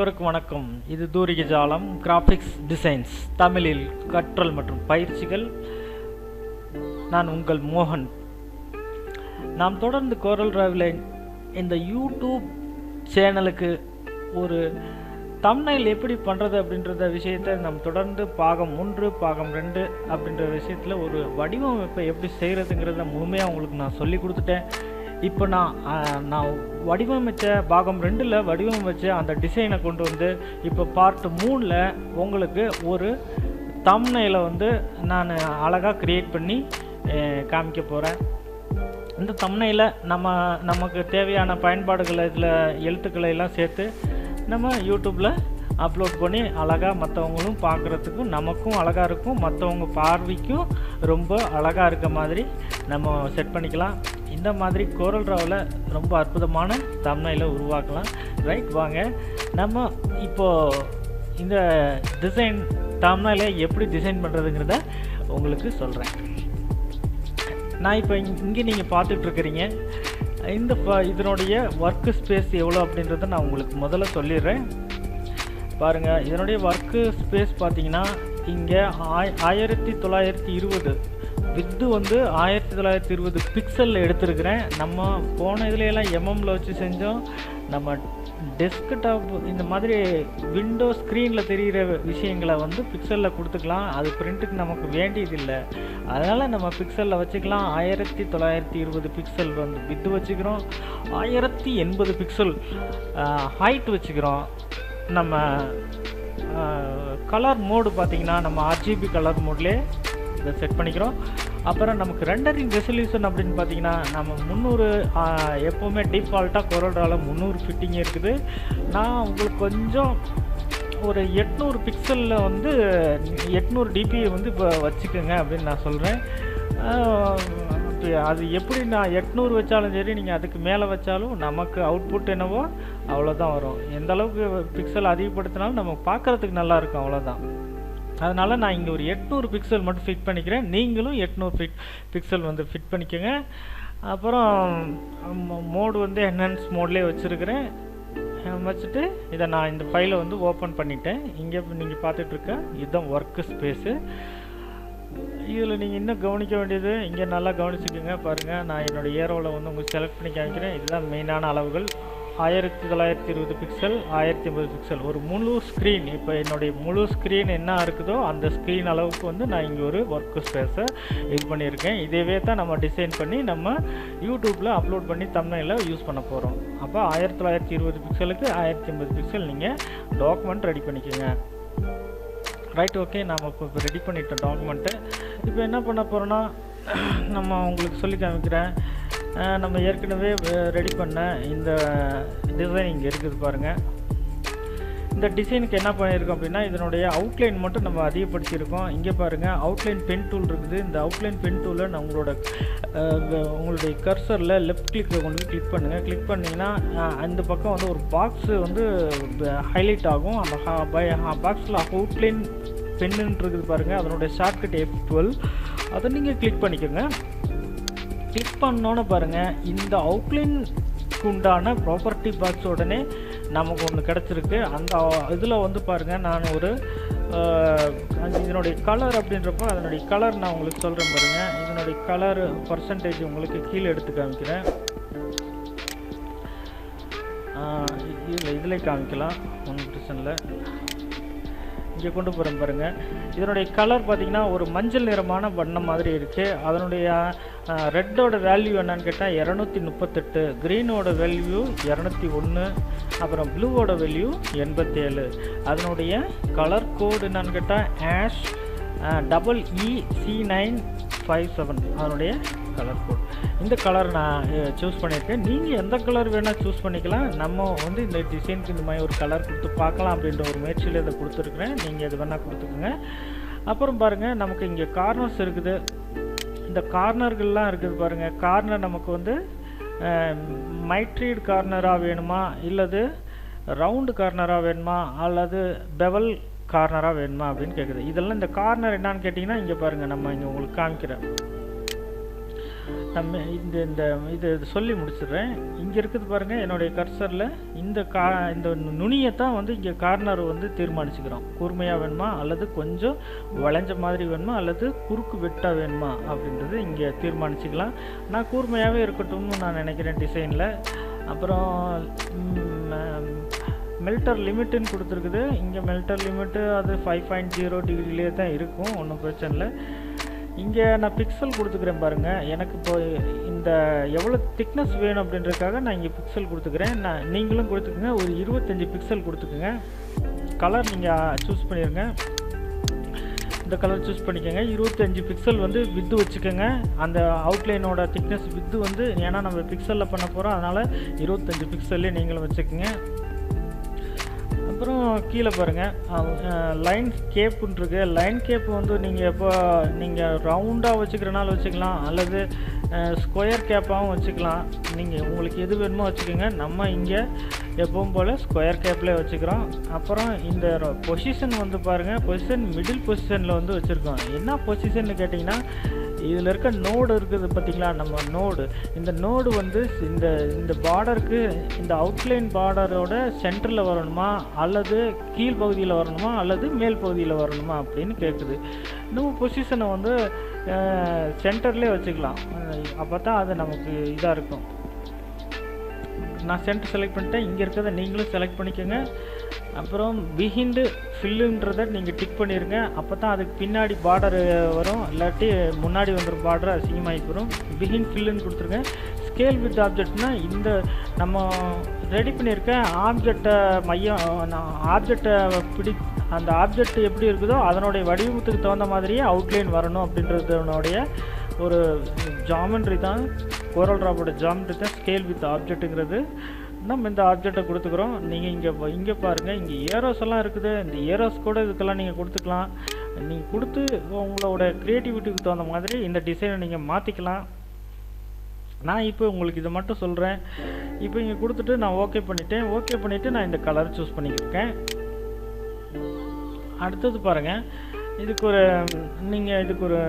அனைவருக்கும் வணக்கம். இது தூரிக ஜாலம் கிராஃபிக்ஸ் டிசைன்ஸ் தமிழில் கற்றல் மற்றும் பயிற்சிகள். நான் உங்கள் மோகன். நாம் தொடர்ந்து கோரல் டிராவில் இந்த யூடியூப் சேனலுக்கு ஒரு தம்னைல் எப்படி பண்ணுறது அப்படின்றத விஷயத்தை நாம் தொடர்ந்து பாகம் ஒன்று பாகம் ரெண்டு அப்படின்ற விஷயத்தில் ஒரு வடிவமைப்பை எப்படி செய்கிறதுங்கிறத முழுமையாக உங்களுக்கு நான் சொல்லி கொடுத்துட்டேன். இப்போ நான் நான் வடிவமைச்ச பாகம் ரெண்டில் வடிவமைச்ச அந்த டிசைனை கொண்டு வந்து இப்போ பார்ட் மூணில் உங்களுக்கு ஒரு தம்னையில் வந்து நான் அழகாக க்ரியேட் பண்ணி காமிக்க போகிறேன் இந்த தம்னையில் நம்ம நமக்கு தேவையான பயன்பாடுகளை இதில் எழுத்துக்களை எல்லாம் சேர்த்து நம்ம யூடியூப்பில் அப்லோட் பண்ணி அழகாக மற்றவங்களும் பார்க்குறதுக்கும் நமக்கும் அழகாக இருக்கும் மற்றவங்க பார்வைக்கும் ரொம்ப அழகாக இருக்க மாதிரி நம்ம செட் பண்ணிக்கலாம். இந்த மாதிரி கோரல் ராவில் ரொம்ப அற்புதமான தம்னையில் உருவாக்கலாம். ரைட் வாங்க. நம்ம இப்போது இந்த டிசைன் தம்னையில் எப்படி டிசைன் பண்ணுறதுங்கிறத உங்களுக்கு சொல்கிறேன் நான் இப்போ இங்கே நீங்கள் பார்த்துட்ருக்குறீங்க இந்த ப- இதனுடைய ஒர்க்கு ஸ்பேஸ் எவ்வளோ அப்படின்றத நான் உங்களுக்கு முதல்ல சொல்லிடுறேன். பாருங்கள் இதனுடைய ஒர்க்கு ஸ்பேஸ் பார்த்தீங்கன்னா இங்கே ஆய் ஆயிரத்தி தொள்ளாயிரத்தி இருபது வித்து வந்து ஆயிரத்தி தொள்ளாயிரத்தி இருபது பிக்சலில் எடுத்திருக்கிறேன். நம்ம போன இதுலையெல்லாம் எம்எம்மில் எம்எம்ல வச்சு செஞ்சோம். நம்ம டெஸ்க்டாப் இந்த மாதிரி விண்டோ ஸ்க்ரீனில் தெரிகிற விஷயங்களை வந்து பிக்சலில் கொடுத்துக்கலாம். அது பிரிண்ட்டுக்கு நமக்கு வேண்டியதில்லை. அதனால் நம்ம பிக்சலில் வச்சுக்கலாம். ஆயிரத்தி தொள்ளாயிரத்தி இருபது பிக்சல் வந்து வித்து வச்சுக்கிறோம். ஆயிரத்தி எண்பது பிக்சல் ஹைட் வச்சுக்கிறோம். நம்ம கலர் மோடு பார்த்தீங்கன்னா நம்ம ஆர்ஜிபி கலர் மோட்லேயே இதை செட் பண்ணிக்கிறோம். அப்புறம் நமக்கு ரெண்டரிங் ரெசல்யூஷன் அப்படின்னு பார்த்தீங்கன்னா நம்ம முந்நூறு எப்போவுமே டிஃபால்ட்டாக கொரோடால முந்நூறு ஃபிட்டிங் இருக்குது. நான் உங்களுக்கு கொஞ்சம் ஒரு எட்நூறு பிக்சலில் வந்து எட்நூறு டிபி வந்து இப்போ வச்சுக்கோங்க அப்படின்னு நான் சொல்கிறேன் அது எப்படி நான் எட்நூறு வச்சாலும் சரி நீங்கள் அதுக்கு மேலே வச்சாலும் நமக்கு அவுட்புட் என்னவோ அவ்வளோதான் வரும். எந்த அளவுக்கு பிக்சல் அதிகப்படுத்தினாலும் நம்ம பார்க்குறதுக்கு நல்லாயிருக்கும் அவ்வளோதான் அதனால் நான் இங்கே ஒரு எட்நூறு பிக்சல் மட்டும் ஃபிட் பண்ணிக்கிறேன். நீங்களும் எட்நூறு ஃபிட் பிக்சல் வந்து ஃபிட் பண்ணிக்கோங்க. அப்புறம் மோடு வந்து என்ஹான்ஸ் மோட்லேயே வச்சுருக்கிறேன். வச்சுட்டு இதை நான் இந்த ஃபைலை வந்து ஓப்பன் பண்ணிட்டேன். இங்கே நீங்கள் பார்த்துட்ருக்க இதுதான் ஒர்க்கு ஸ்பேஸு இதில் நீங்கள் இன்னும் கவனிக்க வேண்டியது இங்கே நல்லா கவனிச்சுக்கோங்க பாருங்கள் நான் என்னோடய ஏரோவில் வந்து உங்களுக்கு செலக்ட் பண்ணி காமிக்கிறேன். இதுதான் மெயினான அளவுகள். ஆயிரத்தி தொள்ளாயிரத்தி இருபது பிக்சல் ஆயிரத்தி ஐம்பது பிக்சல் ஒரு முழு ஸ்க்ரீன் இப்போ என்னுடைய முழு ஸ்க்ரீன் என்ன இருக்குதோ அந்த ஸ்க்ரீன் அளவுக்கு வந்து நான் இங்கே ஒரு ஒர்க் ஸ்பேஸை இது பண்ணியிருக்கேன். இதேவே தான் நம்ம டிசைன் பண்ணி நம்ம யூடியூப்பில் அப்லோட் பண்ணி தமிழில் யூஸ் பண்ண போகிறோம் அப்போ ஆயிரத்தி தொள்ளாயிரத்தி இருபது பிக்சலுக்கு ஆயிரத்தி ஐம்பது பிக்சல் நீங்கள் டாக்குமெண்ட் ரெடி பண்ணிக்கோங்க. ரைட் ஓகே நாம் இப்போ ரெடி பண்ணிட்டோம் டாக்குமெண்ட்டு இப்போ என்ன பண்ண போகிறோன்னா நம்ம உங்களுக்கு சொல்லி காமிக்கிறேன். நம்ம ஏற்கனவே ரெடி பண்ண இந்த டிசைன் இங்கே இருக்குது பாருங்கள் இந்த டிசைனுக்கு என்ன பண்ணியிருக்கோம் அப்படின்னா இதனுடைய அவுட்லைன் மட்டும் நம்ம அதிகப்படுத்தியிருக்கோம். இங்கே பாருங்கள் அவுட்லைன் பென் டூல் இருக்குது. இந்த அவுட்லைன் பென் டூலை நான் உங்களோட உங்களுடைய கர்சரில் லெஃப்ட் கிளிக்கில் கொண்டு போய் கிளிக் பண்ணுங்கள் கிளிக் பண்ணிங்கன்னா அந்த பக்கம் வந்து ஒரு பாக்ஸு வந்து ஹைலைட் ஆகும். அந்த பாக்ஸில் அவுட்லைன் பென்னு இருக்குது பாருங்கள் அதனுடைய ஷார்ட்கட் எஃப் டுவெல் அதை நீங்கள் கிளிக் பண்ணிக்கோங்க. கிளிக் பண்ணோன்னு பாருங்கள் இந்த அவுட்லைன் உண்டான ப்ராப்பர்ட்டி பாக்ஸ் உடனே நமக்கு ஒன்று கிடச்சிருக்கு. அந்த இதில் வந்து பாருங்கள் நான் ஒரு இதனுடைய கலர் அப்படின்றப்போ அதனுடைய கலர் நான் உங்களுக்கு சொல்கிறேன் பாருங்கள் இதனுடைய கலர் பர்சன்டேஜ் உங்களுக்கு கீழே எடுத்து காமிக்கிறேன். இதில் இதில் காமிக்கலாம். ஒன்றும் பிரச்சனை இல்லை. இங்கே கொண்டு போகிறேன் பாருங்கள் இதனுடைய கலர் பார்த்திங்கன்னா ஒரு மஞ்சள் நிறமான வண்ணம் மாதிரி இருக்குது அதனுடைய ரெட்டோட வேல்யூ என்னன்னு கேட்டால் இரநூத்தி முப்பத்தெட்டு க்ரீனோட வேல்யூ இரநூத்தி ஒன்று அப்புறம் ப்ளூவோட வேல்யூ எண்பத்தேழு. அதனுடைய கலர் கோடு என்னன்னு கேட்டால் hash double E C nine five seven அதனுடைய கலர் கோட் இந்த கலர் நான் சூஸ் பண்ணியிருக்கேன். நீங்கள் எந்த கலர் வேணால் சூஸ் பண்ணிக்கலாம். நம்ம வந்து இந்த டிசைனுக்கு இந்த மாதிரி ஒரு கலர் கொடுத்து பார்க்கலாம் அப்படின்ற ஒரு முயற்சியில் இதை கொடுத்துருக்குறேன். நீங்கள் எது வேணால் கொடுத்துக்குங்க. அப்புறம் பாருங்கள் நமக்கு இங்கே கார்னர்ஸ் இருக்குது. இந்த கார்னர்கள்லாம் இருக்குது பாருங்கள் கார்னர் நமக்கு வந்து மைட்ரீட் கார்னராக வேணுமா? இல்லது ரவுண்டு கார்னராக வேணுமா? அல்லது பெவல் கார்னராக வேணுமா? அப்படின்னு கேட்குது இதெல்லாம் இந்த கார்னர் என்னான்னு கேட்டிங்கன்னா இங்கே பாருங்கள் நம்ம இங்கே உங்களுக்கு காமிக்கிறேன். நம்ம இந்த இந்த இது சொல்லி முடிச்சிடுறேன். இங்கே இருக்குது பாருங்கள் என்னுடைய கர்சரில் இந்த கா இந்த நுனியை தான் வந்து இங்கே கார்னர் வந்து தீர்மானிச்சுக்கிறோம். கூர்மையாக வேணுமா அல்லது கொஞ்சம் வளைஞ்ச மாதிரி வேணுமா அல்லது குறுக்கு வெட்டாக வேணுமா அப்படின்றது இங்கே தீர்மானிச்சுக்கலாம். நான் கூர்மையாகவே இருக்கட்டும்னு நான் நினைக்கிறேன் டிசைனில் அப்புறம் மெல்டர் லிமிட்டுன்னு கொடுத்துருக்குது. இங்கே மெல்டர் லிமிட்டு அது ஃபைவ் பாயிண்ட் ஜீரோ டிகிரிலே தான் இருக்கும் ஒன்றும் பிரச்சனை இல்லை. இங்கே நான் பிக்சல் கொடுத்துக்கிறேன் பாருங்கள் எனக்கு இப்போ இந்த எவ்வளோ திக்னஸ் வேணும் அப்படின்றதுக்காக நான் இங்கே பிக்சல் கொடுத்துக்கிறேன். நான் நீங்களும் கொடுத்துக்குங்க. ஒரு இருபத்தஞ்சி பிக்சல் கொடுத்துக்குங்க. கலர் நீங்கள் சூஸ் பண்ணிடுங்க இந்த கலர் சூஸ் பண்ணிக்கோங்க. இருபத்தஞ்சி பிக்சல் வந்து வித்து வச்சுக்கோங்க. அந்த அவுட்லைனோட திக்னஸ் வித்து வந்து ஏன்னா நம்ம பிக்சலில் பண்ண போகிறோம் அதனால் இருபத்தஞ்சி பிக்சல்லே நீங்களும் வச்சுக்கோங்க. அப்புறம் கீழே பாருங்கள் லைன் கேப்புன்னு இருக்கு லைன் கேப் வந்து நீங்கள் எப்போ நீங்கள் ரவுண்டாக வச்சுக்கிறனால வச்சுக்கலாம். அல்லது ஸ்கொயர் கேப்பாகவும் வச்சுக்கலாம். நீங்கள் உங்களுக்கு எது வேணுமோ வச்சுக்கோங்க. நம்ம இங்கே எப்பவும் போல் ஸ்கொயர் கேப்லேயே வச்சுக்கிறோம். அப்புறம் இந்த பொசிஷன் வந்து பாருங்கள் பொசிஷன் மிடில் பொசிஷனில் வந்து வச்சுருக்கோம். என்ன பொசிஷன்னு கேட்டிங்கன்னா இதில் இருக்க நோடு இருக்குது பார்த்திங்களா? நம்ம நோடு இந்த நோடு வந்து இந்த இந்த பார்டருக்கு இந்த அவுட்லைன் பார்டரோட சென்டரில் வரணுமா? அல்லது கீழ் பகுதியில் வரணுமா? அல்லது மேல் பகுதியில் வரணுமா? அப்படின்னு கேட்குது நம்ம பொசிஷனை வந்து சென்டர்லேயே வச்சுக்கலாம். அப்போ தான் அது நமக்கு இதாக இருக்கும். நான் சென்டர் செலக்ட் பண்ணிட்டேன். இங்கே இருக்கிறத நீங்களும் செலக்ட் பண்ணிக்கோங்க. அப்புறம் பிஹிண்டு ஃபில்லுன்றதை நீங்கள் டிக் பண்ணிடுங்க அப்போ தான் அதுக்கு பின்னாடி பார்டர் வரும். இல்லாட்டி முன்னாடி வந்துடும் பார்டர் அசிங்கமாகி போயிடும் பிஹின் ஃபில்லுன்னு கொடுத்துருங்க. ஸ்கேல் வித் ஆப்ஜெக்ட்னா இந்த நம்ம ரெடி பண்ணியிருக்க ஆப்ஜெக்டை மையம் ஆப்ஜெக்டை பிடி அந்த ஆப்ஜெக்ட் எப்படி இருக்குதோ அதனுடைய வடிவத்துக்கு தகுந்த மாதிரியே அவுட்லைன் வரணும் அப்படின்றதுனுடைய ஒரு ஜாமெண்ட்ரி தான். கோரல் ராபோட ஜாமெண்ட்ரி தான். ஸ்கேல் வித் ஆப்ஜெக்ட்டுங்கிறது நம்ம இந்த ஆப்ஜெக்டை கொடுத்துக்குறோம். நீங்கள் இங்கே இங்கே பாருங்கள் இங்கே ஏரோஸ் எல்லாம் இருக்குது. இந்த ஏரோஸ் கூட இதுக்கெல்லாம் நீங்கள் கொடுத்துக்கலாம். நீங்கள் கொடுத்து உங்களோட க்ரியேட்டிவிட்டிக்கு தகுந்த மாதிரி இந்த டிசைனை நீங்கள் மாற்றிக்கலாம் நான் இப்போ உங்களுக்கு இதை மட்டும் சொல்கிறேன் இப்போ இங்கே கொடுத்துட்டு நான் ஓகே பண்ணிட்டேன். ஓகே பண்ணிவிட்டு நான் இந்த கலர் சூஸ் பண்ணிக்கிருக்கேன் அடுத்தது பாருங்கள் இதுக்கு ஒரு நீங்கள் இதுக்கு ஒரு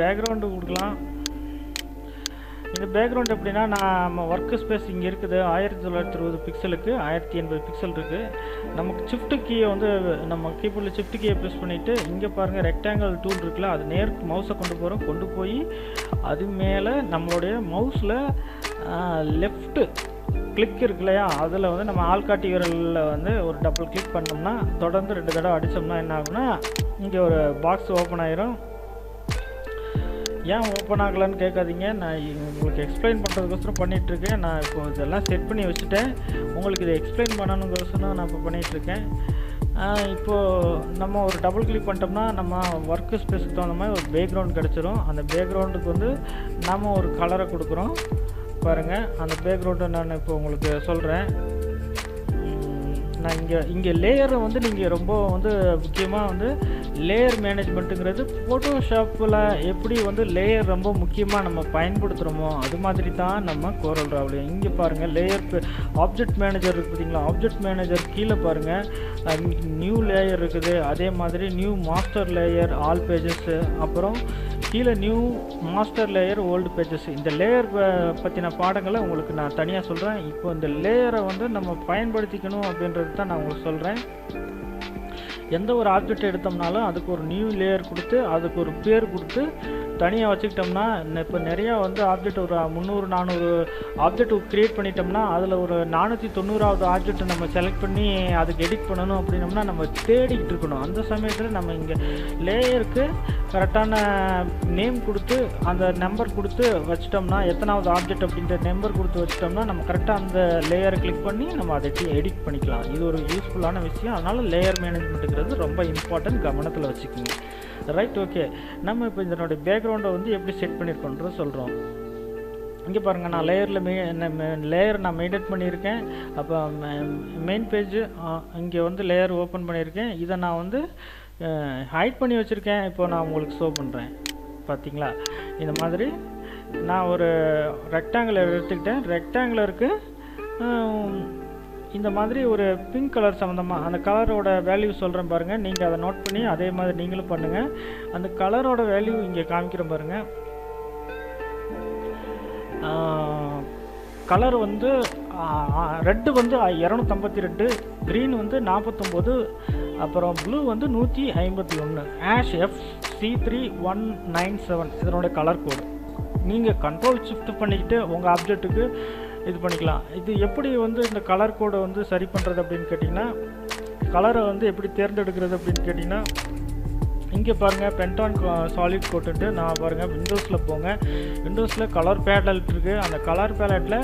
பேக்ரவுண்டு கொடுக்கலாம். இந்த பேக்ரவுண்ட் எப்படின்னா நம்ம ஒர்க்கு ஸ்பேஸ் இங்கே இருக்குது. ஆயிரத்தி தொள்ளாயிரத்தி இருபது பிக்சலுக்கு ஆயிரத்தி எண்பது பிக்சல் இருக்குது நமக்கு ஷிஃப்ட் கீயை வந்து நம்ம கீபோர்டில் ஷிஃப்ட் கீயை ப்ரெஸ் பண்ணிவிட்டு இங்கே பாருங்கள் ரெக்டாங்கிள் டூல் இருக்குல்ல அது நேருக்கு மவுஸை கொண்டு போகிறோம் கொண்டு போய் அது மேலே நம்மளுடைய மவுஸில் லெஃப்ட்டு கிளிக் இருக்கு இல்லையா? அதில் வந்து நம்ம ஆள்காட்டி விரலில் வந்து ஒரு டபுள் கிளிக் பண்ணோம்னா தொடர்ந்து ரெண்டு தடவை அடித்தோம்னா என்ன ஆகுனா இங்கே ஒரு பாக்ஸ் ஓப்பன் ஆயிரும். ஏன் ஓப்பன் ஆகலைன்னு கேட்காதீங்க. நான் உங்களுக்கு எக்ஸ்பிளைன் பண்ணுறதுக்கோசரம் பண்ணிகிட்ருக்கேன் நான் இப்போ இதெல்லாம் செட் பண்ணி வச்சுட்டேன். உங்களுக்கு இதை எக்ஸ்பிளைன் பண்ணணுங்கிறோசரம் நான் இப்போ பண்ணிகிட்ருக்கேன் இப்போது நம்ம ஒரு டபுள் கிளிக் பண்ணிட்டோம்னா நம்ம ஒர்க்கு ஸ்பேஸுக்கு தகுந்த மாதிரி ஒரு பேக்ரவுண்ட் கிடச்சிரும். அந்த பேக்ரவுண்டுக்கு வந்து நம்ம ஒரு கலரை கொடுக்குறோம். பாருங்கள் அந்த பேக்ரவுண்டை நான் இப்போ உங்களுக்கு சொல்கிறேன் நான் இங்கே இங்கே லேயரை வந்து நீங்கள் ரொம்ப வந்து முக்கியமாக வந்து லேயர் மேனேஜ்மெண்ட்டுங்கிறது ஃபோட்டோஷாப்பில் எப்படி வந்து லேயர் ரொம்ப முக்கியமாக நம்ம பயன்படுத்துகிறோமோ அது மாதிரி தான் நம்ம கோரல் ராவல் இங்கே பாருங்கள் லேயர் ஆப்ஜெக்ட் மேனேஜர் இருக்குது பார்த்தீங்களா ஆப்ஜெக்ட் மேனேஜர் கீழே பாருங்கள் நியூ லேயர் இருக்குது. அதே மாதிரி new master layer all pages அப்புறம் கீழே new master layer old pages இந்த லேயர் பற்றின பாடங்களை உங்களுக்கு நான் தனியாக சொல்கிறேன் இப்போ இந்த லேயரை வந்து நம்ம பயன்படுத்திக்கணும் அப்படின்றது தான் நான் உங்களுக்கு சொல்கிறேன் எந்த ஒரு ஆப்ஜெக்ட் எடுத்தோம்னாலும் அதுக்கு ஒரு நியூ லேயர் கொடுத்து அதுக்கு ஒரு பேர் கொடுத்து தனியாக வச்சுக்கிட்டோம்னா இப்போ நிறையா வந்து ஆப்ஜெக்ட் ஒரு முந்நூறு நானூறு ஆப்ஜெக்ட் க்ரியேட் பண்ணிட்டோம்னா அதில் ஒரு நானூற்றி தொண்ணூறாவது ஆப்ஜெக்ட் நம்ம செலக்ட் பண்ணி அதுக்கு எடிட் பண்ணணும் அப்படின்னோம்னா நம்ம தேடிக்கிட்டு இருக்கணும். அந்த சமயத்தில் நம்ம இங்கே லேயருக்கு கரெக்டான நேம் கொடுத்து அந்த நம்பர் கொடுத்து வச்சிட்டோம்னா எத்தனாவது ஆப்ஜெக்ட் அப்படின்ற நம்பர் கொடுத்து வச்சிட்டோம்னா நம்ம கரெக்டாக அந்த லேயரை கிளிக் பண்ணி நம்ம அதை எடிட் பண்ணிக்கலாம். இது ஒரு யூஸ்ஃபுல்லான விஷயம். அதனால் லேயர் மேனேஜ்மெண்ட்டுங்கிறது ரொம்ப இம்பார்ட்டன்ட் கவனத்தில் வச்சுக்கோங்க. ரைட் ஓகே நம்ம இப்போ இதனுடைய பேக்ரவுண்டை வந்து எப்படி செட் பண்ணியிருக்கோன்றது சொல்கிறோம் இங்கே பாருங்கள் நான் லேயரில் மெ லேயர் நான் மெயின்டைன் பண்ணியிருக்கேன். அப்போ மெயின் பேஜு இங்கே வந்து லேயர் ஓப்பன் பண்ணியிருக்கேன். இதை நான் வந்து ஹைட் பண்ணி வச்சுருக்கேன். இப்போ நான் உங்களுக்கு ஷோ பண்ணுறேன் பார்த்தீங்களா இந்த மாதிரி நான் ஒரு ரெக்டாங்கிளர் எடுத்துக்கிட்டேன். ரெக்டாங்கிளருக்கு இந்த மாதிரி ஒரு பிங்க் கலர் சம்மந்தமாக அந்த கலரோட வேல்யூ சொல்கிறேன் பாருங்கள் நீங்கள் அதை நோட் பண்ணி அதே மாதிரி நீங்களும் பண்ணுங்கள் அந்த கலரோட வேல்யூ இங்கே காமிக்கிறேன் பாருங்கள் கலர் வந்து ரெட்டு வந்து இரநூத்தம்பத்தி ரெண்டு க்ரீன் வந்து நாற்பத்தொம்போது அப்புறம் ப்ளூ வந்து நூற்றி ஐம்பத்தி ஒன்று hash F C three one nine seven இதனோட கலர் கோடு நீங்கள் கண்ட்ரோல் ஷிஃப்ட் பண்ணிக்கிட்டு உங்கள் ஆப்ஜெக்ட்டுக்கு இது பண்ணிக்கலாம். இது எப்படி வந்து இந்த கலர் கோடை வந்து சரி பண்ணுறது அப்படின்னு கேட்டிங்கன்னா கலரை வந்து எப்படி தேர்ந்தெடுக்கிறது அப்படின்னு கேட்டிங்கன்னா இங்கே பாருங்கள் பென்டான் சாலிட் கோட்டுன்ட்டு நான் பாருங்கள் விண்டோஸில் போங்க. விண்டோஸில் கலர் பேலட் இருக்குது அந்த கலர் பேலட்டில்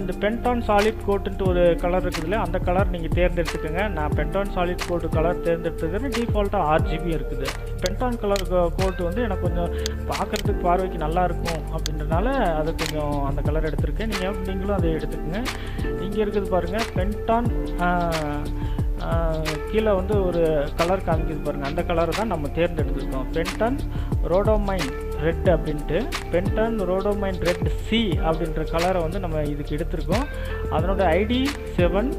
இந்த பென்டான் சாலிட் கோட்டுன்ட்டு ஒரு கலர் இருக்குதுல்ல அந்த கலர் நீங்கள் தேர்ந்தெடுத்துக்கோங்க. நான் பென்டான் சாலிட் கோட்டு கலர் தேர்ந்தெடுத்துக்கிறேன் டிஃபால்ட்டாக ஆர்ஜிபி இருக்குது. பென்டான் கலர் கோட்டு வந்து எனக்கு கொஞ்சம் பார்க்குறதுக்கு பார்வைக்கு நல்லாயிருக்கும் அப்படின்றனால அது கொஞ்சம் அந்த கலர் எடுத்திருக்கேன். நீங்கள் நீங்களும் அதை எடுத்துக்கோங்க. இங்கே இருக்குது பாருங்கள் பென்டான் கீழே வந்து ஒரு கலர் காமிக்குது பாருங்கள் அந்த கலரை தான் நம்ம தேர்ந்தெடுத்துருக்கோம். பென்டன் ரோடோமைன் ரெட் அப்படின்ட்டு. பென்டன் ரோடோமைன் ரெட் சி அப்படின்ற கலரை வந்து நம்ம இதுக்கு எடுத்திருக்கோம். அதனோட ID seven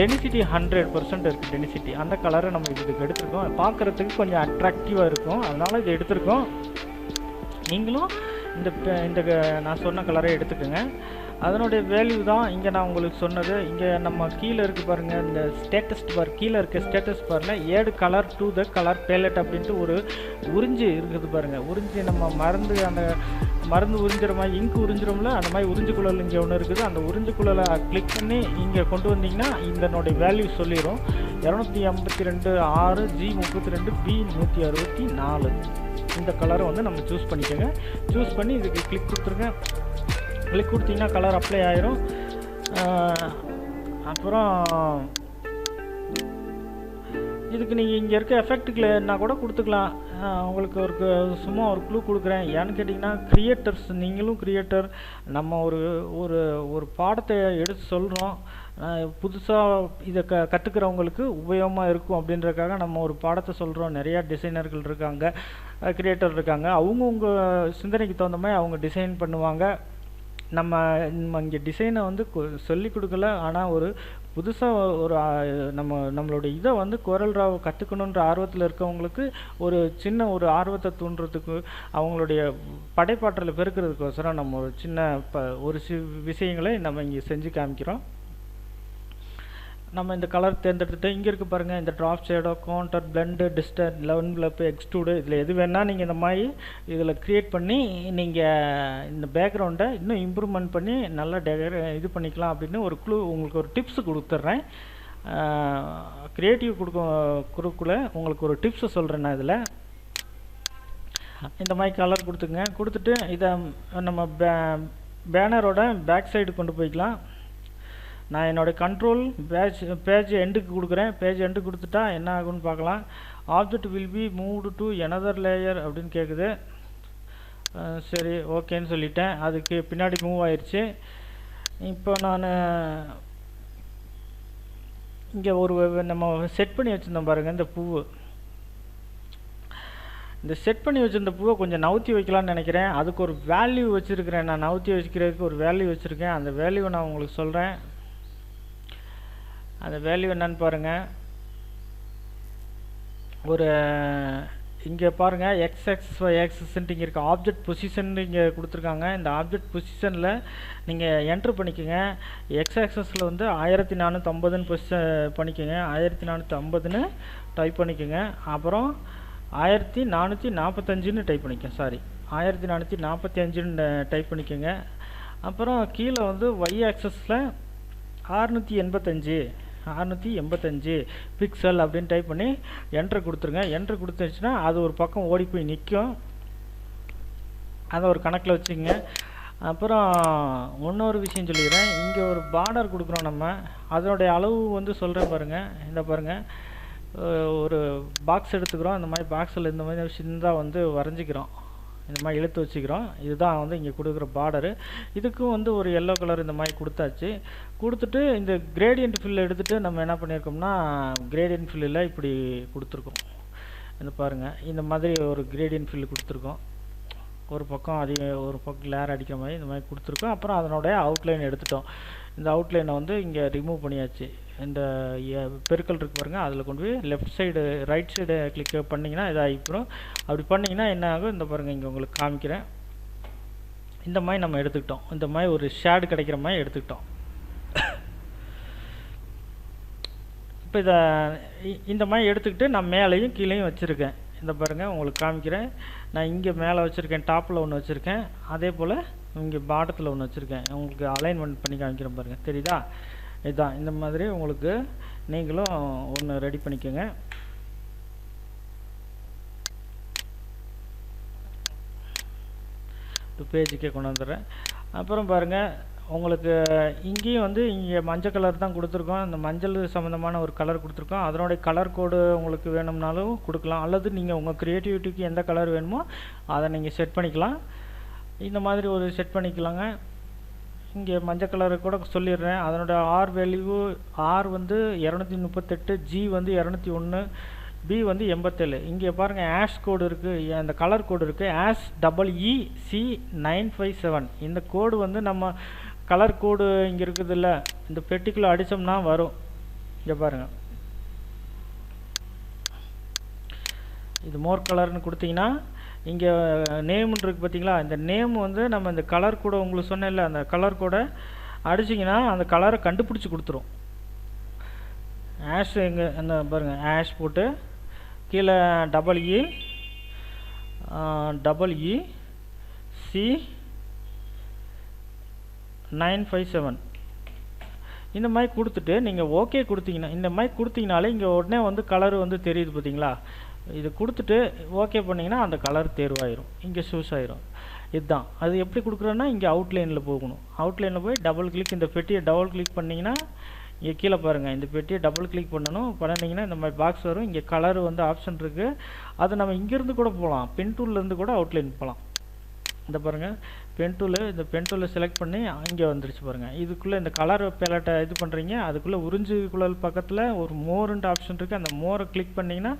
density hundred percent இருக்குது டெனிசிட்டி அந்த கலரை நம்ம இதுக்கு எடுத்திருக்கோம். பார்க்குறதுக்கு கொஞ்சம் அட்ராக்டிவாக இருக்கும். அதனால் இது எடுத்திருக்கோம். நீங்களும் இந்த இந்த நான் சொன்ன கலரை எடுத்துக்கோங்க. அதனுடைய வேல்யூ தான் இங்கே நான் உங்களுக்கு சொன்னது. இங்கே நம்ம கீழே இருக்கு பாருங்கள் இந்த ஸ்டேட்டஸ் பார் கீழே இருக்க ஸ்டேட்டஸ் பாரில் add colour to the colour palette அப்படின்ட்டு ஒரு உறிஞ்சி இருக்குது பாருங்கள் உறிஞ்சி நம்ம மருந்து அந்த மருந்து உறிஞ்சிற மாதிரி இங்கு உறிஞ்சிரும்ல அந்த மாதிரி உறிஞ்சு குழல் இங்கே ஒன்று இருக்குது. அந்த உறிஞ்சு குழலை கிளிக் பண்ணி இங்கே கொண்டு வந்தீங்கன்னா இதனுடைய வேல்யூ சொல்லிடும் இரநூத்தி ஐம்பத்தி ரெண்டு ஆறு ஜி முப்பத்தி ரெண்டு பி நூற்றி அறுபத்தி நாலு. இந்த கலரை வந்து நம்ம சூஸ் பண்ணிக்கோங்க. சூஸ் பண்ணி இதுக்கு கிளிக் கொடுத்துருங்க. கிளிக் கொடுத்தீங்கன்னா கலர் அப்ளை ஆயிரும். அப்புறம் இதுக்கு நீங்கள் இங்கே இருக்க எஃபெக்ட்டுக்குலன்னா கூட கொடுத்துக்கலாம். உங்களுக்கு ஒரு சும்மா ஒரு க்ளூ கொடுக்குறேன். ஏன்னு கேட்டிங்கன்னா க்ரியேட்டர்ஸ் நீங்களும் க்ரியேட்டர் நம்ம ஒரு ஒரு ஒரு பாடத்தை எடுத்து சொல்கிறோம் புதுசாக இதை க கற்றுக்கிறவங்களுக்கு உபயோகமாக இருக்கும் அப்படின்றக்காக நம்ம ஒரு பாடத்தை சொல்கிறோம் நிறையா டிசைனர்கள் இருக்காங்க க்ரியேட்டர் இருக்காங்க. அவங்கவுங்க சிந்தனைக்கு தகுந்த மாதிரி அவங்க டிசைன் பண்ணுவாங்க. நம்ம நம்ம இங்கே டிசைனை வந்து சொல்லி கொடுக்கல. ஆனால் ஒரு புதுசாக ஒரு நம்ம நம்மளோட இதை வந்து குரல் ராவ் கற்றுக்கணுன்ற ஆர்வத்தில் இருக்கவங்களுக்கு ஒரு சின்ன ஒரு ஆர்வத்தை தூண்டுறதுக்கு அவங்களுடைய படைப்பாற்றலை பெருக்கிறதுக்கோசரம் நம்ம ஒரு சின்ன ப ஒரு சி விஷயங்களை நம்ம இங்கே செஞ்சு காமிக்கிறோம். நம்ம இந்த கலர் தேர்ந்தெடுத்துட்டு இங்கே இருக்குது பாருங்கள் இந்த drop shadow contour blend distort envelope extrude இதில் எது வேணால் நீங்கள் இந்த மாதிரி இதில் க்ரியேட் பண்ணி நீங்கள் இந்த பேக்ரவுண்டை இன்னும் இம்ப்ரூவ்மெண்ட் பண்ணி நல்லா டெகரே இது பண்ணிக்கலாம் அப்படின்னு ஒரு க்ளூ உங்களுக்கு ஒரு டிப்ஸ் கொடுத்துட்றேன். க்ரியேட்டிவ் கொடுக்க குறுக்குள்ள உங்களுக்கு ஒரு டிப்ஸை சொல்கிறேன் நான் இதில். இந்த மாதிரி கலர் கொடுத்துங்க கொடுத்துட்டு இதை நம்ம பே பேனரோட பேக் சைடு கொண்டு போய்க்கலாம். நான் என்னோடய கண்ட்ரோல் பேஜ் பேஜ் எண்டுக்கு கொடுக்குறேன். பேஜ் எண்டு கொடுத்துட்டா என்ன ஆகும்னு பார்க்கலாம். Object will be moved to another layer அப்படின்னு கேட்குது சரி ஓகேன்னு சொல்லிட்டேன். அதுக்கு பின்னாடி மூவ் ஆயிடுச்சு இப்போ நான் இங்கே ஒரு நம்ம செட் பண்ணி வச்சுருந்தோம் பாருங்கள் இந்த பூவு. இந்த செட் பண்ணி வச்சுருந்த பூவை கொஞ்சம் நவுத்தி வைக்கலான்னு நினைக்கிறேன். அதுக்கு ஒரு வேல்யூ வச்சுருக்கிறேன். நான் நவுத்தி வச்சுக்கிறதுக்கு ஒரு வேல்யூ வச்சுருக்கேன். அந்த வேல்யூவை நான் உங்களுக்கு சொல்கிறேன் அந்த வேல்யூ என்னன்னு பாருங்கள் ஒரு இங்கே பாருங்கள் எக்ஸ் எக்ஸ் ஒய் எக்ஸஸ்ன்ட்டு இங்கே இருக்க. ஆப்ஜெக்ட் பொசிஷன் இங்கே கொடுத்துருக்காங்க. இந்த ஆப்ஜெக்ட் பொசிஷனில் நீங்கள் என்ட்ரு பண்ணிக்கோங்க. எக்ஸ் ஆக்சஸில் வந்து ஆயிரத்தி நானூற்றம்பதுன்னு பொசிஷன் பண்ணிக்கோங்க. ஆயிரத்தி நானூற்றி ஐம்பதுன்னு டைப் பண்ணிக்கோங்க. அப்புறம் ஆயிரத்தி நானூற்றி நாற்பத்தஞ்சுன்னு டைப் பண்ணிக்கோங்க. சாரி ஆயிரத்தி நானூற்றி நாற்பத்தி அஞ்சுன்னு டைப் பண்ணிக்கோங்க. அப்புறம் கீழே வந்து ஒய் ஆக்சஸில் அறுநூற்றி எண்பத்தஞ்சு. அறநூற்றி எண்பத்தஞ்சு பிக்சல் அப்படின்னு டைப் பண்ணி என்ட்ரு கொடுத்துருங்க. என்ட்ரு கொடுத்துருச்சுன்னா அது ஒரு பக்கம் ஓடி போய் நிற்கும் அதை ஒரு கணக்கில் வச்சுங்க அப்புறம் இன்னொரு விஷயம் சொல்லிக்கிறேன். இங்கே ஒரு பார்டர் கொடுக்குறோம் நம்ம. அதனுடைய அளவு வந்து சொல்கிறேன் பாருங்கள் இந்த பாருங்கள் ஒரு பாக்ஸ் எடுத்துக்கிறோம். இந்த மாதிரி பாக்ஸில் இந்த மாதிரி சின்னதாக வந்து வரைஞ்சிக்கிறோம். இந்த மாதிரி இழுத்து வச்சுக்கிறோம். இதுதான் வந்து இங்கே கொடுக்குற பார்டரு இதுக்கும் வந்து ஒரு எல்லோ கலர் இந்த மாதிரி கொடுத்தாச்சு. கொடுத்துட்டு இந்த கிரேடியன்ட் ஃபில் எடுத்துகிட்டு நம்ம என்ன பண்ணியிருக்கோம்னா கிரேடியன்ட் ஃபில்லில் இப்படி கொடுத்துருக்கோம். இந்த பாருங்கள் இந்த மாதிரி ஒரு கிரேடியன்ட் ஃபில் கொடுத்துருக்கோம். ஒரு பக்கம் அதிக ஒரு பக்கம் லேர் அடிக்கிற மாதிரி இந்த மாதிரி கொடுத்துருக்கோம். அப்புறம் அதனுடைய அவுட்லைன் எடுத்துட்டோம். இந்த அவுட்லைனை வந்து இங்கே ரிமூவ் பண்ணியாச்சு. இந்த பெருக்கல் இருக்கு பாருங்கள் அதில் கொண்டு போய் left side right side click பண்ணிங்கன்னா இதாகிக்கிறோம் அப்படி பண்ணிங்கன்னா என்ன ஆகும்? இந்த பாருங்கள் இங்கே உங்களுக்கு காமிக்கிறேன். இந்த மாதிரி நம்ம எடுத்துக்கிட்டோம். இந்த மாதிரி ஒரு ஷேடு கிடைக்கிற மாதிரி எடுத்துக்கிட்டோம். இப்போ இதை இந்த மாதிரி எடுத்துக்கிட்டு நான் மேலேயும் கீழேயும் வச்சுருக்கேன். இந்த பாருங்கள் உங்களுக்கு காமிக்கிறேன். நான் இங்கே மேலே வச்சுருக்கேன் டாப்பில் ஒன்று வச்சுருக்கேன். அதே போல் இங்கே பாட்டத்தில் ஒன்று வச்சுருக்கேன். உங்களுக்கு அலைன்மெண்ட் பண்ணி காமிக்கிறேன் பாருங்கள் தெரியுதா? இதுதான் இந்த மாதிரி உங்களுக்கு நீங்களும் ஒன்று ரெடி பண்ணிக்கோங்க. இப்போ பேஜுக்கே கொண்டு வந்துடுறேன். அப்புறம் பாருங்கள் உங்களுக்கு இங்கேயும் வந்து இங்கே மஞ்சள் கலர் தான் கொடுத்துருக்கோம். அந்த மஞ்சள் சம்மந்தமான ஒரு கலர் கொடுத்துருக்கோம். அதனுடைய கலர் கோடு உங்களுக்கு வேணும்னாலும் கொடுக்கலாம். அல்லது நீங்கள் உங்கள் க்ரியேட்டிவிட்டிக்கு எந்த கலர் வேணுமோ அதை நீங்கள் செட் பண்ணிக்கலாம். இந்த மாதிரி ஒரு செட் பண்ணிக்கலாங்க. இங்கே மஞ்சள் கலரு கூட சொல்லிடுறேன். அதனோட ஆர் வேல்யூ ஆர் வந்து இரநூத்தி முப்பத்தெட்டு ஜி வந்து இரநூத்தி ஒன்று பி வந்து எண்பத்தேழு. இங்கே பாருங்கள் ஆஷ் கோடு இருக்குது அந்த கலர் கோடு இருக்குது hash double E C nine five seven இந்த கோடு வந்து நம்ம கலர் கோடு இங்கே இருக்குதுல்ல இந்த பெட்டிக்குள்ளே அடித்தோம்னா வரும். இங்கே பாருங்கள் இது மோர் கலர்னு கொடுத்தீங்கன்னா இங்கே நேம்னு இருக்குது பார்த்தீங்களா இந்த நேம் வந்து நம்ம இந்த கலர் கூட உங்களுக்கு சொன்னேன்ல அந்த கலர் கூட அடிச்சிங்கன்னா அந்த கலரை கண்டுபிடிச்சி கொடுத்துரும். ஆஷ் எங்கே அந்த பாருங்கள் ஆஷ் போட்டு கீழே double E double E C nine five seven இந்த மாதிரி கொடுத்துட்டு நீங்கள் ஓகே கொடுத்தீங்கன்னா இந்த மாதிரி கொடுத்தீங்கனாலே இங்கே உடனே வந்து கலர் வந்து தெரியுது பார்த்தீங்களா இது கொடுத்துட்டு ஓகே பண்ணிங்கன்னா அந்த கலர் தேர்வாயிரும். இங்கே சூஸ் ஆயிரும். இதுதான். அது எப்படி கொடுக்குறோன்னா இங்கே அவுட்லைனில் போகணும். அவுட்லைனில் போய் டபுள் கிளிக் இந்த பெட்டியை டபுள் கிளிக் பண்ணிங்கன்னா இங்கே கீழே பாருங்கள் இந்த பெட்டியை டபுள் கிளிக் பண்ணணும். பண்ணிங்கன்னா இந்த மாதிரி பாக்ஸ் வரும். இங்கே கலர் வந்து ஆப்ஷன் இருக்குது அது நம்ம இங்கேருந்து கூட போகலாம். பென் டூல்லேருந்து கூட அவுட்லைன் போகலாம். இந்த பாருங்கள் பென் டூலு இந்த பென் டூலை செலக்ட் பண்ணி இங்கே வந்துருச்சு பாருங்கள் இதுக்குள்ளே இந்த கலர் பேலட்டை இது பண்ணுறீங்க அதுக்குள்ளே உறிஞ்சு குழல் பக்கத்தில் ஒரு மோருன்ற ஆப்ஷன் இருக்குது அந்த மோரை கிளிக் பண்ணிங்கன்னா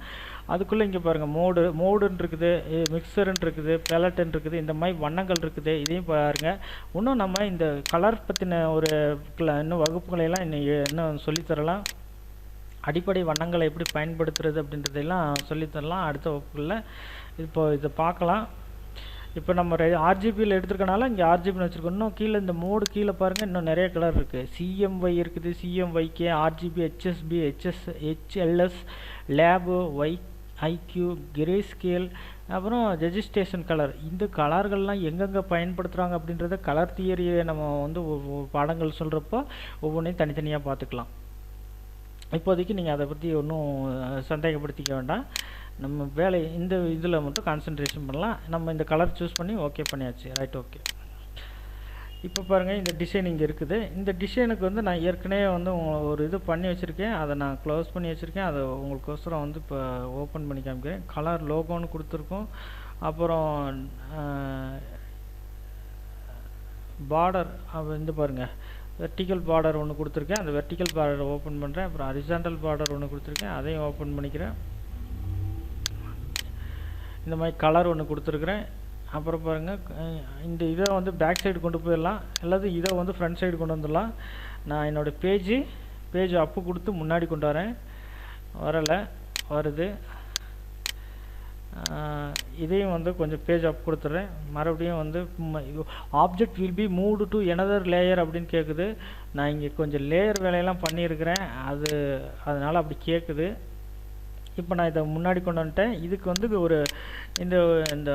அதுக்குள்ளே இங்கே பாருங்கள் மோடு மோடுன்னு இருக்குது மிக்சருன்னு இருக்குது பேலட்டுன்னு இருக்குது இந்த மாதிரி வண்ணங்கள் இருக்குது. இதையும் பாருங்கள் இன்னும் நம்ம இந்த கலர் பற்றின ஒரு இன்னும் வகுப்புகளையெல்லாம் இன்னும் இன்னும் சொல்லித்தரலாம் அடிப்படை வண்ணங்களை எப்படி பயன்படுத்துறது அப்படின்றதெல்லாம் சொல்லித்தரலாம் அடுத்த வகுப்புகளில் இப்போ இதை பார்க்கலாம். இப்போ நம்ம ஆர்ஜிபியில் எடுத்துருக்கனால இங்கே ஆர்ஜிபின்னு வச்சுருக்கோம். இன்னும் கீழே இந்த மோடு கீழே பாருங்கள் இன்னும் நிறைய கலர் இருக்குது சிஎம்ஒய் இருக்குது CMYK RGB HSB HS HLS Lab Y IQ grey scale அப்புறம் ரெஜிஸ்ட்ரேஷன் கலர் இந்த கலர்கள்லாம் எங்கெங்கே பயன்படுத்துகிறாங்க அப்படின்றத கலர் தியரியை நம்ம வந்து பாடங்கள் சொல்கிறப்போ ஒவ்வொன்றையும் தனித்தனியாக பார்த்துக்கலாம். இப்போதைக்கு நீங்கள் அதை பற்றி ஒன்றும் சந்தேகப்படுத்திக்க வேண்டாம். நம்ம வேலை இந்த இதில் மட்டும் கான்சென்ட்ரேஷன் பண்ணலாம். நம்ம இந்த கலர் சூஸ் பண்ணி ஓகே பண்ணியாச்சு. ரைட் ஓகே இப்போ பாருங்கள் இந்த டிசைன் இங்கே இருக்குது. இந்த டிசைனுக்கு வந்து நான் ஏற்கனவே வந்து ஒரு இது பண்ணி வச்சுருக்கேன். அதை நான் க்ளோஸ் பண்ணி வச்சுருக்கேன். அதை உங்களுக்கோசரம் வந்து இப்போ ஓப்பன் பண்ணி காமிக்கிறேன். கலர் லோகோன்னு கொடுத்துருக்கோம். அப்புறம் பார்டர் இந்த பாருங்கள் வெர்டிக்கல் பார்டர் ஒன்று கொடுத்துருக்கேன். அந்த வெர்டிக்கல் பார்டர் ஓப்பன் பண்ணுறேன் அப்புறம் ஹரிசாண்டல் பார்டர் ஒன்று கொடுத்துருக்கேன். அதையும் ஓப்பன் பண்ணிக்கிறேன். இந்த மாதிரி கலர் ஒன்று கொடுத்துருக்குறேன். அப்புறம் பாருங்கள் இந்த இதை வந்து பேக் சைடு கொண்டு போயிடலாம். அல்லது இதை வந்து ஃப்ரண்ட் சைடு கொண்டு வந்துடலாம். நான் என்னோடய பேஜு பேஜ் அப்பு கொடுத்து முன்னாடி கொண்டு வரேன். வரலை வருது. இதையும் வந்து கொஞ்சம் பேஜ் அப் கொடுத்துட்றேன். மறுபடியும் வந்து object will be moved to another layer அப்படின்னு கேட்குது நான் இங்கே கொஞ்சம் லேயர் வேலையெல்லாம் பண்ணியிருக்கிறேன். அது அதனால் அப்படி கேட்குது இப்போ நான் இதை முன்னாடி கொண்டு வந்துட்டேன். இதுக்கு வந்து ஒரு இந்த இந்த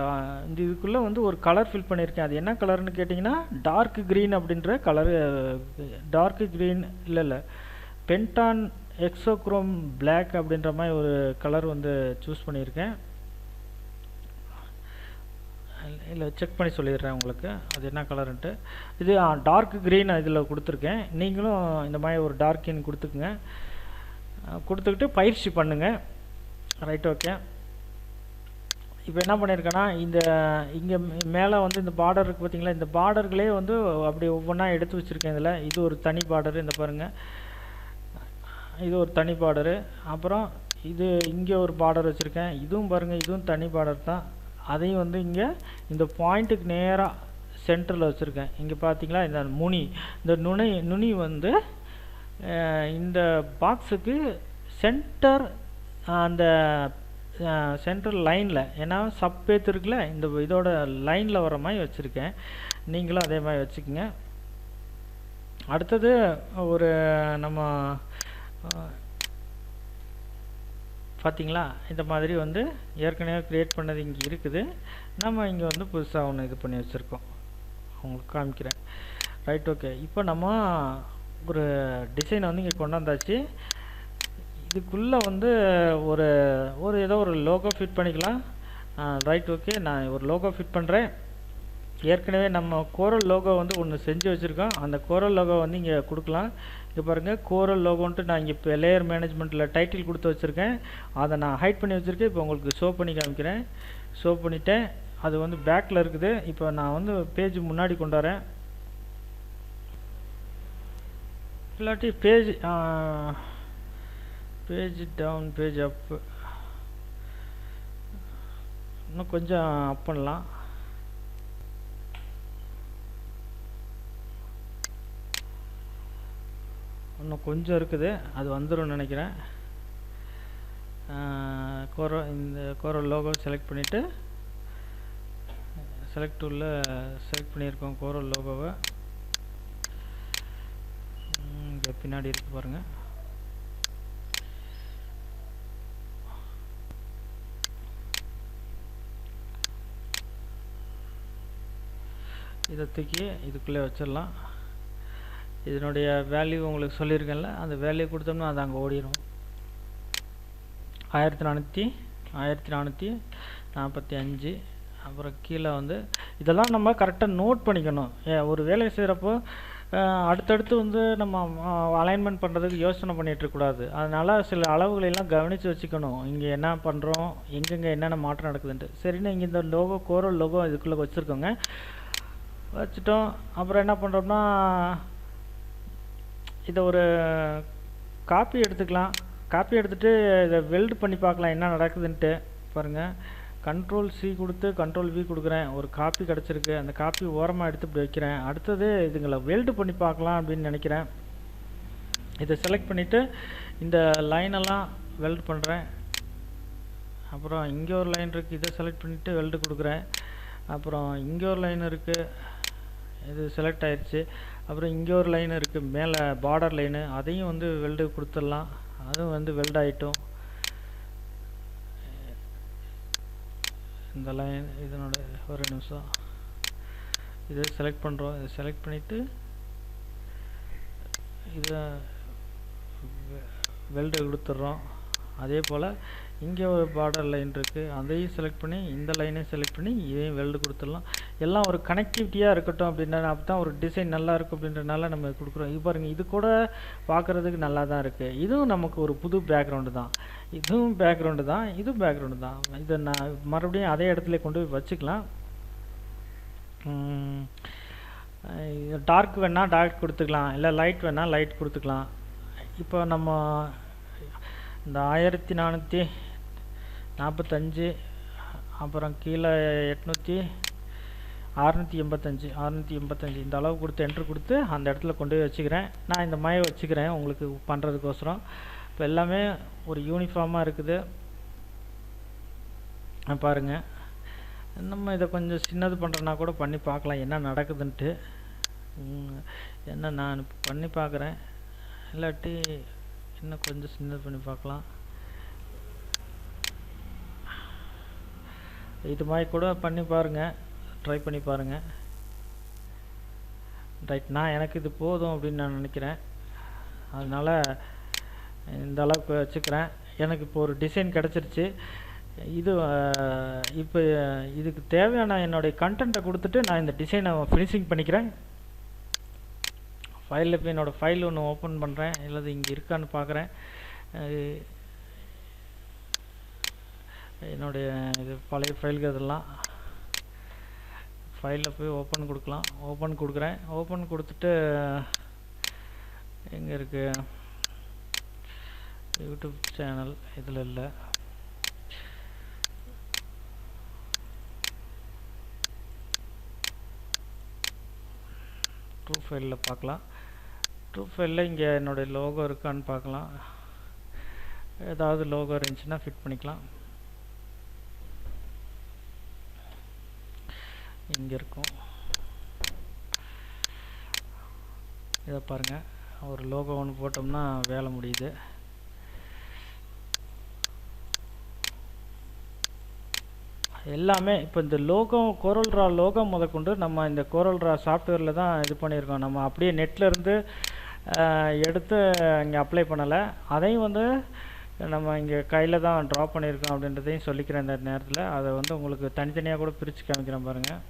இந்த இதுக்குள்ளே வந்து ஒரு கலர் ஃபில் பண்ணியிருக்கேன். அது என்ன கலர்னு கேட்டிங்கன்னா டார்க் க்ரீன் அப்படின்ற கலரு டார்க் க்ரீன் இல்லை இல்லை. பென்டான் எக்ஸோக்ரோம் பிளாக் அப்படின்ற மாதிரி ஒரு கலர் வந்து சூஸ் பண்ணியிருக்கேன். இல்லை செக் பண்ணி சொல்லிடுறேன் உங்களுக்கு. அது என்ன கலருன்ட்டு இது டார்க் க்ரீன் இதில் கொடுத்துருக்கேன். நீங்களும் இந்த மாதிரி ஒரு டார்க் க்ரீன் கொடுத்துக்குங்க. கொடுத்துக்கிட்டு பயிற்சி பண்ணுங்கள் ரைட் ஓகே இப்போ என்ன பண்ணியிருக்கேன்னா இந்த இங்கே மேலே வந்து இந்த பார்டர் இருக்குது பார்த்தீங்களா இந்த பார்டர்களே வந்து அப்படி ஒவ்வொன்றா எடுத்து வச்சுருக்கேன் இதில். இது ஒரு தனி பார்டரு இந்த பாருங்கள் இது ஒரு தனி பார்டரு அப்புறம் இது இங்கே ஒரு பார்டர் வச்சுருக்கேன். இதுவும் பாருங்கள் இதுவும் தனி பார்டர் தான். அதையும் வந்து இங்கே இந்த பாயிண்ட்டுக்கு நேராக சென்டரில் வச்சுருக்கேன். இங்கே பார்த்தீங்களா இந்த முனி இந்த நுனி நுனி வந்து இந்த பாக்ஸுக்கு சென்டர் அந்த சென்ட்ரல் லைனில் ஏன்னா சப் பேத்து இருக்குல்ல இந்த இதோட லைனில் வர மாதிரி வச்சுருக்கேன். நீங்களும் அதே மாதிரி வச்சுக்கோங்க. அடுத்தது ஒரு நம்ம பார்த்திங்களா இந்த மாதிரி வந்து ஏற்கனவே க்ரியேட் பண்ணது இங்கே இருக்குது. நம்ம இங்கே வந்து புதுசாக ஒன்று இது பண்ணி வச்சுருக்கோம். உங்களுக்கு காமிக்கிறேன். ரைட் ஓகே இப்போ நம்ம ஒரு டிசைனை வந்து இங்கே கொண்டாந்தாச்சு இதுக்குள்ளே வந்து ஒரு ஒரு ஏதோ ஒரு லோகோ ஃபிட் பண்ணிக்கலாம். ரைட் ஓகே நான் ஒரு லோகோ ஃபிட் பண்ணுறேன் ஏற்கனவே நம்ம கோரல் லோகோ வந்து ஒன்று செஞ்சு வச்சுருக்கோம். அந்த கோரல் லோகோ வந்து இங்கே கொடுக்கலாம். இங்கே பாருங்கள் கோரல் லோகோன்ட்டு நான் இங்கே இப்போ லேயர் மேனேஜ்மெண்ட்டில் டைட்டில் கொடுத்து வச்சுருக்கேன். அதை நான் ஹைட் பண்ணி வச்சுருக்கேன். இப்போ உங்களுக்கு ஷோ பண்ணி காமிக்கிறேன். ஷோ பண்ணிவிட்டேன் அது வந்து பேக்கில் இருக்குது. இப்போ நான் வந்து பேஜ் முன்னாடி கொண்டு வரேன். இல்லாட்டி page page down page up இன்னும் கொஞ்சம் அப் பண்ணலாம். இன்னும் கொஞ்சம் இருக்குது. அது வந்துடும் நினைக்கிறேன். கோரோ இந்த கோரோ லோகோ செலக்ட் பண்ணிவிட்டு செலக்ட் டூலில் செலக்ட் பண்ணியிருக்கோம் கோரோ லோகோவை இங்கே பின்னாடி இருக்கு பாருங்கள் இதை தூக்கி இதுக்குள்ளே வச்சிடலாம். இதனுடைய வேல்யூ உங்களுக்கு சொல்லியிருக்கேன்ல அந்த வேல்யூ கொடுத்தோம்னா அது அங்கே ஓடிடும் ஆயிரத்தி நானூற்றி ஆயிரத்தி நானூற்றி நாற்பத்தி அஞ்சு. அப்புறம் கீழே வந்து இதெல்லாம் நம்ம கரெக்டாக நோட் பண்ணிக்கணும். ஒரு வேலை செய்கிறப்போ அடுத்தடுத்து வந்து நம்ம அலைன்மெண்ட் பண்ணுறதுக்கு யோசனை பண்ணிகிட்டு இருக்கக்கூடாது அதனால் சில அளவுகளெல்லாம் கவனித்து வச்சுக்கணும். இங்கே என்ன பண்ணுறோம் எங்கெங்கே என்னென்ன மாற்றம் நடக்குதுன்ட்டு. சரின்னு இங்கே இந்த லோகோ கோரல் லோகோ இதுக்குள்ளே வச்சுருக்கோங்க. வச்சுட்டோம். அப்புறம் என்ன பண்ணுறோம்னா இதை ஒரு காப்பி எடுத்துக்கலாம். காப்பி எடுத்துகிட்டு இதை வெல்டு பண்ணி பார்க்கலாம் என்ன நடக்குதுன்ட்டு. பாருங்கள் கண்ட்ரோல் சி கொடுத்து கண்ட்ரோல் வி கொடுக்குறேன். ஒரு காப்பி கிடச்சிருக்கு. அந்த காப்பி ஓரமாக எடுத்து இப்படி வைக்கிறேன். அடுத்தது இதுங்களை வெல்டு பண்ணி பார்க்கலாம் அப்படின்னு நினைக்கிறேன். இதை செலக்ட் பண்ணிவிட்டு இந்த லைனெல்லாம் வெல்டு பண்ணுறேன் அப்புறம் இங்கே ஒரு லைன் இருக்குது இதை செலக்ட் பண்ணிவிட்டு வெல்டு கொடுக்குறேன். அப்புறம் இங்கே ஒரு லைன் இருக்குது இது செலக்ட் ஆயிடுச்சு. அப்புறம் இங்கே ஒரு லைன் இருக்குது மேலே பார்டர் லைனு அதையும் வந்து வெல்டு கொடுத்துடலாம். அதுவும் வந்து வெல்ட் ஆகிட்டும் இந்த லைன் இதனோட ஒரு நிமிஷம். இதை செலக்ட் பண்ணுறோம் இதை செலக்ட் பண்ணிவிட்டு இதை வெல்டு கொடுத்துட்றோம். அதே போல் இங்கே ஒரு பார்டர் லைன் இருக்குது அதையும் செலக்ட் பண்ணி இந்த லைனையும் செலக்ட் பண்ணி இதையும் வெல்டு கொடுத்துடலாம். எல்லாம் ஒரு கனெக்டிவிட்டியாக இருக்கட்டும் அப்படின்னா அப்போ தான் ஒரு டிசைன் நல்லா இருக்கும் அப்படின்றனால நம்ம கொடுக்குறோம். இது பாருங்கள் இது கூட பார்க்குறதுக்கு நல்லா தான் இருக்குது இதுவும் நமக்கு ஒரு புது பேக்ரவுண்டு தான். இதுவும் பேக்ரவுண்டு தான் இதுவும் பேக்ரவுண்டு தான். இதை நான் மறுபடியும் அதே இடத்துல கொண்டு போய் வச்சுக்கலாம். டார்க் வேணால் டார்க் கொடுத்துக்கலாம். இல்லை லைட் வேணால் லைட் கொடுத்துக்கலாம். இப்போ நம்ம இந்த ஆயிரத்தி நானூற்றி நாற்பத்தஞ்சு அப்புறம் கீழே எட்நூற்றி அறநூற்றி எண்பத்தஞ்சு அறநூற்றி எண்பத்தஞ்சு. இந்த அளவு கொடுத்து என்ட்ரு கொடுத்து அந்த இடத்துல கொண்டு போய் வச்சுக்கிறேன். நான் இந்த மாதிரி வச்சுக்கிறேன் உங்களுக்கு பண்ணுறதுக்கோசரம் இப்போ எல்லாமே ஒரு யூனிஃபார்மாக இருக்குது. பாருங்கள் நம்ம இதை கொஞ்சம் சின்னது பண்ணுறனா கூட பண்ணி பார்க்கலாம். என்ன நடக்குதுன்ட்டு. என்ன நான் பண்ணி பார்க்குறேன். இல்லாட்டி இன்னும் கொஞ்சம் சின்னது பண்ணி பார்க்கலாம். இது மாதிரி கூட பண்ணி பாருங்கள் ட்ரை பண்ணி பாருங்கள் ரைட் நான் எனக்கு இது போதும் அப்படின்னு நான் நினைக்கிறேன். அதனால் இந்த அளவுக்கு வச்சுக்கிறேன். எனக்கு இப்போ ஒரு டிசைன் கிடச்சிருச்சு. இது இப்போ இதுக்கு தேவையான என்னுடைய கண்டென்ட்டை கொடுத்துட்டு நான் இந்த டிசைனை ஃபினிஷிங் பண்ணிக்கிறேன். ஃபைலில் போய் என்னோடய ஃபைல் ஒன்று ஓப்பன் பண்ணுறேன் இல்லை இங்கே இருக்கான்னு பார்க்குறேன் என்னுடைய இது பழைய ஃபைல்கள் இதெல்லாம் ஃபைலில் போய் ஓப்பன் கொடுக்கலாம். ஓப்பன் கொடுக்குறேன். ஓப்பன் கொடுத்துட்டு எங்கே இருக்குது யூடியூப் சேனல் இதில் இல்லை. ட்ரூ ஃபைலில் பார்க்கலாம். ட்ரூ ஃபைலில் இங்கே என்னுடைய லோகோ இருக்கான்னு பார்க்கலாம். ஏதாவது லோகோ இருந்துச்சுன்னா ஃபிட் பண்ணிக்கலாம். இங்கே இருக்கும். இதை பாருங்கள் ஒரு லோகோ ஒன்று போட்டோம்னா வேலை முடியுது. எல்லாமே இப்போ இந்த லோகோ கோரல்ரா லோகோ முதற்கொண்டு நம்ம இந்த கோரல்ரா சாஃப்ட்வேரில் தான் இது பண்ணியிருக்கோம். நம்ம அப்படியே நெட்டில் இருந்து எடுத்து இங்கே அப்ளை பண்ணலை. அதையும் வந்து நம்ம இங்கே கையில் தான் ட்ரா பண்ணியிருக்கோம் அப்படின்றதையும் சொல்லிக்கிறேன் இந்த நேரத்தில். அதை வந்து உங்களுக்கு தனித்தனியாக கூட பிரித்து காமிக்கிறேன் பாருங்கள்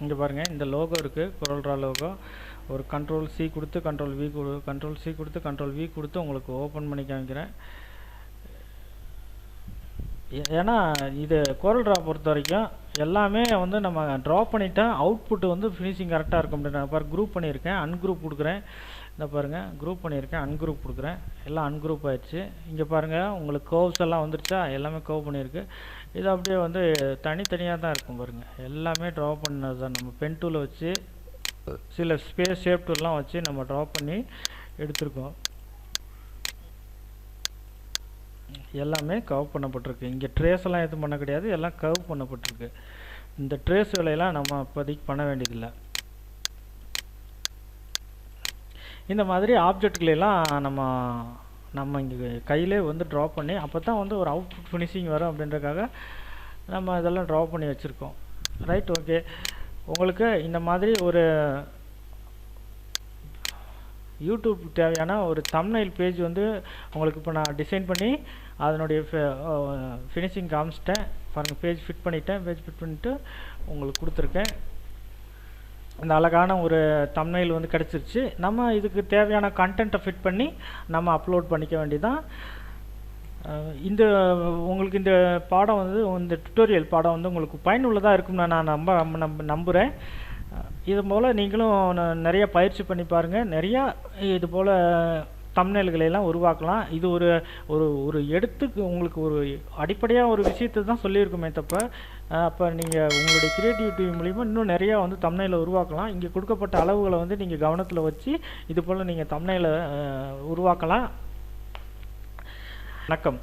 இங்கே பாருங்கள் இந்த லோகோ இருக்குது குரல்ரா லோகோ ஒரு கண்ட்ரோல் சி கொடுத்து கண்ட்ரோல் வி கொடு கண்ட்ரோல் சி கொடுத்து கண்ட்ரோல் வி கொடுத்து உங்களுக்கு ஓப்பன் பண்ணி காமிக்கிறேன். ஏ- ஏன்னா இது கோரல் ட்ரா பொறுத்த வரைக்கும் எல்லாமே வந்து நம்ம ட்ரா பண்ணிட்டா அவுட்புட் வந்து ஃபினிஷிங் கரெக்டாக இருக்கும் அப்படின்னு பாரு குரூப் பண்ணியிருக்கேன் அன்குரூப் கொடுக்குறேன். இந்த பாருங்கள் குரூப் பண்ணியிருக்கேன் அன்குரூப் கொடுக்குறேன். எல்லாம் அன்குரூப் ஆயிடுச்சு. இங்கே பாருங்கள் உங்களுக்கு கோவ்ஸ் எல்லாம் வந்துருச்சா? எல்லாமே கோவ் பண்ணியிருக்கு. இது அப்படியே வந்து தனித்தனியாக தான் இருக்கும் பாருங்கள் எல்லாமே ட்ரா பண்ணது தான் நம்ம பென் டூலை வச்சு சில ஸ்பேஸ் ஷேப் டூல்லாம் வச்சு நம்ம ட்ரா பண்ணி எடுத்திருக்கோம். எல்லாமே கவ் பண்ணப்பட்டிருக்கு. இங்கே ட்ரேஸ் எல்லாம் எதுவும் பண்ண கிடையாது. எல்லாம் கவ் பண்ணப்பட்டிருக்கு. இந்த ட்ரேஸ் வேலையெல்லாம் நம்ம இப்போதைக்கு பண்ண வேண்டியதில்லை. இந்த மாதிரி ஆப்ஜெக்ட்களெல்லாம் நம்ம நம்ம இங்கே கையிலே வந்து ட்ரா பண்ணி அப்போ தான் வந்து ஒரு அவுட்புட் ஃபினிஷிங் வரும் அப்படின்றக்காக நம்ம இதெல்லாம் ட்ரா பண்ணி வச்சுருக்கோம். ரைட் ஓகே உங்களுக்கு இந்த மாதிரி ஒரு யூடியூப் தேவையான ஒரு தம்னைல் பேஜ் வந்து உங்களுக்கு இப்போ நான் டிசைன் பண்ணி அதனுடைய ஃபினிஷிங் காமிச்சிட்டேன். பாருங்கள் பேஜ் ஃபிட் பண்ணிட்டேன். பேஜ் ஃபிட் பண்ணிவிட்டு உங்களுக்கு கொடுத்துருக்கேன். இந்த அழகான ஒரு தம்ப்நெயில் வந்து கிடச்சிருச்சு. நம்ம இதுக்கு தேவையான கண்டென்ட்டை ஃபிட் பண்ணி நம்ம அப்லோட் பண்ணிக்க வேண்டியதான் இந்த உங்களுக்கு இந்த பாடம் வந்து இந்த டுட்டோரியல் பாடம் வந்து உங்களுக்கு பயனுள்ளதாக இருக்கும்னு நான் நம்ப நம்ப நம்புகிறேன் இது போல் நீங்களும் நிறைய பயிற்சி பண்ணி பாருங்கள் நிறையா இது போல் தம்னல்களையெல்லாம் எல்லாம் உருவாக்கலாம். இது ஒரு ஒரு ஒரு எடுத்துக்கு உங்களுக்கு ஒரு அடிப்படையாக ஒரு விஷயத்தை தான் சொல்லியிருக்குமே தப்ப அப்போ நீங்கள் உங்களுடைய கிரியேட்டிவிட்டி மூலிமா இன்னும் நிறையா வந்து தம்னையில் உருவாக்கலாம். இங்கே கொடுக்கப்பட்ட அளவுகளை வந்து நீங்கள் கவனத்தில் வச்சு இது போல் நீங்கள் தம்னையில் உருவாக்கலாம். வணக்கம்.